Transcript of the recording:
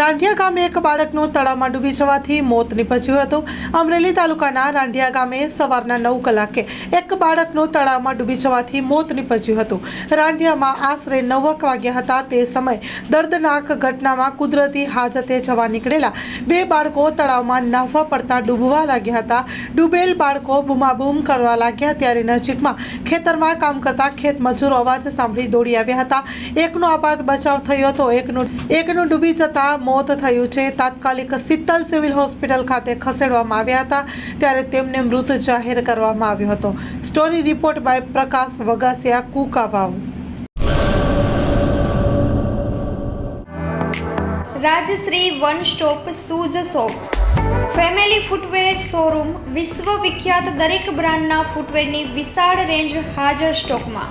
રાંઢિયા ગામે એક બાળકનું તળાવમાં ડૂબી જવાથી મોત નીપજ્યું હતું. અમરેલી તાલુકાના રાંઢિયા ગામે સવારના નવ કલાકે એક બાળકનું તળાવમાં ડૂબી જવાથી મોત નીપજ્યું હતું. રાંઢિયામાં આશરે નવક વાગ્યા હતા તે સમયે દર્દનાક ઘટનામાં કુદરતી હાજતે જવા નીકળેલા બે બાળકો તળાવમાં નાહવા પડતા ડૂબવા લાગ્યા હતા. ડૂબેલ બાળકો બૂમાબૂમ કરવા લાગ્યા ત્યારે નજીકમાં ખેતરમાં કામ કરતા ખેત મજૂરો અવાજ સાંભળી દોડી આવ્યા હતા. એકનો આપાત બચાવ થયો હતો એકનું એકનું ડૂબી જતા મોત થયું છે. તાત્કાલિક સિત્તલ સિવિલ હોસ્પિટલ ખાતે ખસેડવામાં આવ્યા હતા. ત્યારે તેમને મૃત જાહેર કરવામાં આવ્યો હતો. Story report by Prakash Vagasiya, Kukavav. Rajshree one stop shoes shop. Family footwear showroom વિશ્વ વિખ્યાત દરેક બ્રાન્ડના ફૂટવેરની વિશાળ રેન્જ હાજર સ્ટોકમાં.